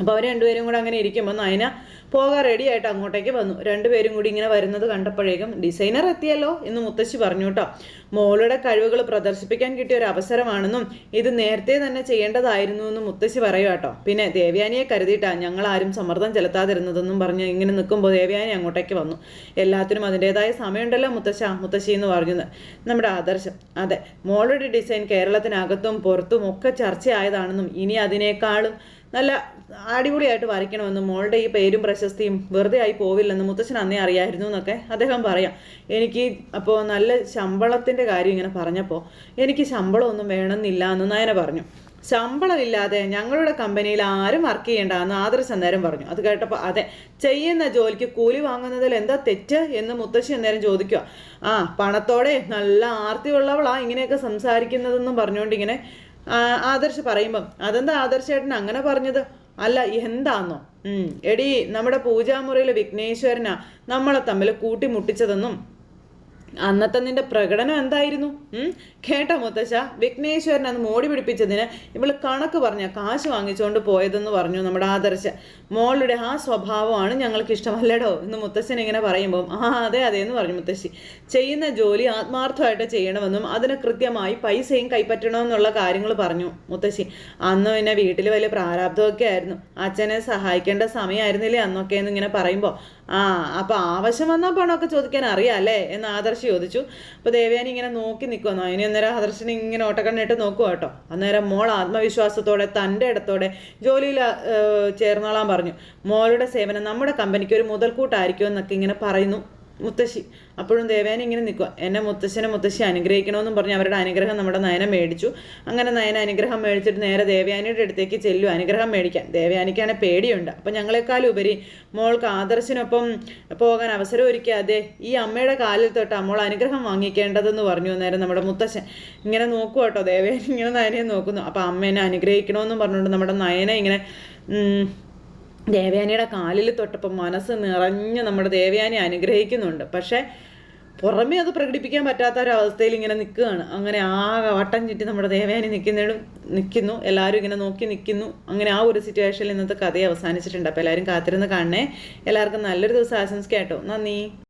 അപ്പോൾ അവർ രണ്ടുപേരും കൂടെ അങ്ങനെ ഇരിക്കുമ്പോൾ നയന പോകാൻ റെഡി ആയിട്ട് അങ്ങോട്ടേക്ക് വന്നു. രണ്ടുപേരും കൂടി ഇങ്ങനെ വരുന്നത് കണ്ടപ്പോഴേക്കും ഡിസൈനർ എത്തിയല്ലോ എന്ന് മുത്തശ്ശി പറഞ്ഞു കേട്ടോ. മോളുടെ കഴിവുകൾ പ്രദർശിപ്പിക്കാൻ കിട്ടിയ ഒരു അവസരമാണെന്നും ഇത് നേരത്തെ തന്നെ ചെയ്യേണ്ടതായിരുന്നു എന്നും മുത്തശ്ശി പറയുക കേട്ടോ. പിന്നെ ദേവയാനിയെ കരുതിയിട്ടാണ് ഞങ്ങൾ ആരും സമ്മർദ്ദം ചെലുത്താതിരുന്നതെന്നും പറഞ്ഞ് ഇങ്ങനെ നിൽക്കുമ്പോൾ ദേവയാനി അങ്ങോട്ടേക്ക് വന്നു. എല്ലാത്തിനും അതിന്റെതായ സമയമുണ്ടല്ലോ മുത്തശ്ശ മുത്തശ്ശി എന്ന് പറഞ്ഞത് നമ്മുടെ ആദർശം. അതെ മോളുടെ ഡിസൈൻ കേരളത്തിനകത്തും പുറത്തും ഒക്കെ ചർച്ചയായതാണെന്നും ഇനി അതിനേക്കാളും നല്ല അടിപൊളിയായിട്ട് വരയ്ക്കണമെന്നും മോളുടെ ഈ പേരും പ്രശസ്തിയും വെറുതെ ആയി പോവില്ലെന്ന് മുത്തച്ഛൻ അന്നേ അറിയായിരുന്നു എന്നൊക്കെ അദ്ദേഹം പറയാം. എനിക്ക് അപ്പോൾ നല്ല ശമ്പളത്തിന്റെ കാര്യം ഇങ്ങനെ പറഞ്ഞപ്പോൾ എനിക്ക് ശമ്പളമൊന്നും വേണമെന്നില്ല എന്ന് നയന പറഞ്ഞു. ശമ്പളമില്ലാതെ ഞങ്ങളുടെ കമ്പനിയിൽ ആരും വർക്ക് ചെയ്യേണ്ട എന്ന് ആദർശ് അന്നേരം പറഞ്ഞു. അത് കേട്ടപ്പോൾ അതെ ചെയ്യുന്ന ജോലിക്ക് കൂലി വാങ്ങുന്നതിൽ എന്താ തെറ്റ് എന്ന് മുത്തശ്ശി അന്നേരം ചോദിക്കുക ആ പണത്തോടെ നല്ല ആർത്തിയുള്ളവളാ ഇങ്ങനെയൊക്കെ സംസാരിക്കുന്നതെന്നും പറഞ്ഞുകൊണ്ട് ഇങ്ങനെ ആദർശ് പറയുമ്പം അതെന്താ ആദർശേട്ടൻ അങ്ങനെ പറഞ്ഞത്? അല്ല എന്താന്നോ? എടി നമ്മുടെ പൂജാമുറിയിലെ വിഘ്നേശ്വരനാ നമ്മളെ തമ്മിൽ കൂട്ടിമുട്ടിച്ചതെന്നും അന്നത്തെ നിന്റെ പ്രകടനം എന്തായിരുന്നു? കേട്ട മുത്തശ്ശ വിഘ്നേശ്വരൻ അന്ന് മോടി പിടിപ്പിച്ചതിന് ഇവൾ കണക്ക് പറഞ്ഞ കാശ് വാങ്ങിച്ചുകൊണ്ട് പോയതെന്ന് പറഞ്ഞു നമ്മുടെ ആദർശ. മോളുടെ ആ സ്വഭാവമാണ് ഞങ്ങൾക്ക് ഇഷ്ടമല്ലടോ എന്ന് മുത്തശ്ശൻ ഇങ്ങനെ പറയുമ്പോൾ ആ അതെ അതെ എന്ന് പറഞ്ഞു മുത്തശ്ശി. ചെയ്യുന്ന ജോലി ആത്മാർത്ഥമായിട്ട് ചെയ്യണമെന്നും അതിന് കൃത്യമായി പൈസയും കൈപ്പറ്റണമെന്നുള്ള കാര്യങ്ങൾ പറഞ്ഞു മുത്തശ്ശി. അന്ന് പിന്നെ വീട്ടിൽ വലിയ പ്രാരാബ്ദമൊക്കെ ആയിരുന്നു. അച്ഛനെ സഹായിക്കേണ്ട സമയമായിരുന്നില്ലേ അന്നൊക്കെ എന്ന് ഇങ്ങനെ പറയുമ്പോൾ ആ അപ്പൊ ആവശ്യം വന്നാൽ പണമൊക്കെ ചോദിക്കാൻ അറിയാം അല്ലേ? എന്ന് ആദർശ് ചോദിച്ചു. അപ്പോൾ ദേവയാനി ഇങ്ങനെ നോക്കി നിൽക്കുന്നു അതിന് അന്നേരം ആദർശിനെ ഇങ്ങനെ ഓട്ടക്കണ്ണിട്ട് നോക്കുക കേട്ടോ. അന്നേരം മോൾ ആത്മവിശ്വാസത്തോടെ തന്റെ ഇടത്തോടെ ജോലിയിൽ ചേർന്നോളാൻ പറഞ്ഞു. മോളുടെ സേവനം നമ്മുടെ കമ്പനിക്ക് ഒരു മുതൽക്കൂട്ടായിരിക്കും എന്നൊക്കെ ഇങ്ങനെ പറയുന്നു. മുത്തശ്ശി. അപ്പോഴും ദേവേന ഇങ്ങനെ നിൽക്കുക. എന്നെ മുത്തശ്ശനെ മുത്തശ്ശി അനുഗ്രഹിക്കണമെന്നും പറഞ്ഞ് അവരുടെ അനുഗ്രഹം നമ്മുടെ നയന മേടിച്ചു. അങ്ങനെ നയന അനുഗ്രഹം മേടിച്ചിട്ട് നേരെ ദേവയാനിയുടെ അടുത്തേക്ക് ചെല്ലു. അനുഗ്രഹം മേടിക്കാൻ. ദേവയാനിക്കാണ് പേടിയുണ്ട്. അപ്പം ഞങ്ങളെക്കാളും ഉപരി മോൾക്ക് ആദർശിനൊപ്പം പോകാൻ അവസരം ഒരുക്കാതെ ഈ അമ്മയുടെ കാലിൽ തൊട്ട് മോൾ അനുഗ്രഹം വാങ്ങിക്കേണ്ടതെന്ന് പറഞ്ഞു നേരം നമ്മുടെ മുത്തശ്ശൻ. ഇങ്ങനെ നോക്കുക കേട്ടോ. ദേവയാനി ഇങ്ങനെ നയനെ നോക്കുന്നു. അപ്പം അമ്മേനെ അനുഗ്രഹിക്കണമെന്നും പറഞ്ഞുകൊണ്ട് നമ്മുടെ നയനെ ഇങ്ങനെ ദേവയാനിയുടെ കാലിൽ തൊട്ടപ്പോൾ മനസ്സ് നിറഞ്ഞ് നമ്മുടെ ദേവയാനി അനുഗ്രഹിക്കുന്നുണ്ട്. പക്ഷേ പുറമേ അത് പ്രകടിപ്പിക്കാൻ പറ്റാത്ത ഒരവസ്ഥയിൽ ഇങ്ങനെ നിൽക്കുകയാണ്. അങ്ങനെ ആ വട്ടം ചുറ്റി നമ്മുടെ ദേവയാനി നിൽക്കുന്നതിനും നിൽക്കുന്നു. എല്ലാവരും ഇങ്ങനെ നോക്കി നിൽക്കുന്നു. അങ്ങനെ ആ ഒരു സിറ്റുവേഷനിൽ ഇന്നത്തെ കഥയെ അവസാനിച്ചിട്ടുണ്ട്. അപ്പോൾ എല്ലാവരും കാത്തിരുന്ന് കാണണേ. എല്ലാവർക്കും നല്ലൊരു ദിവസം ആശംസിക്കാം കേട്ടോ. നന്ദി.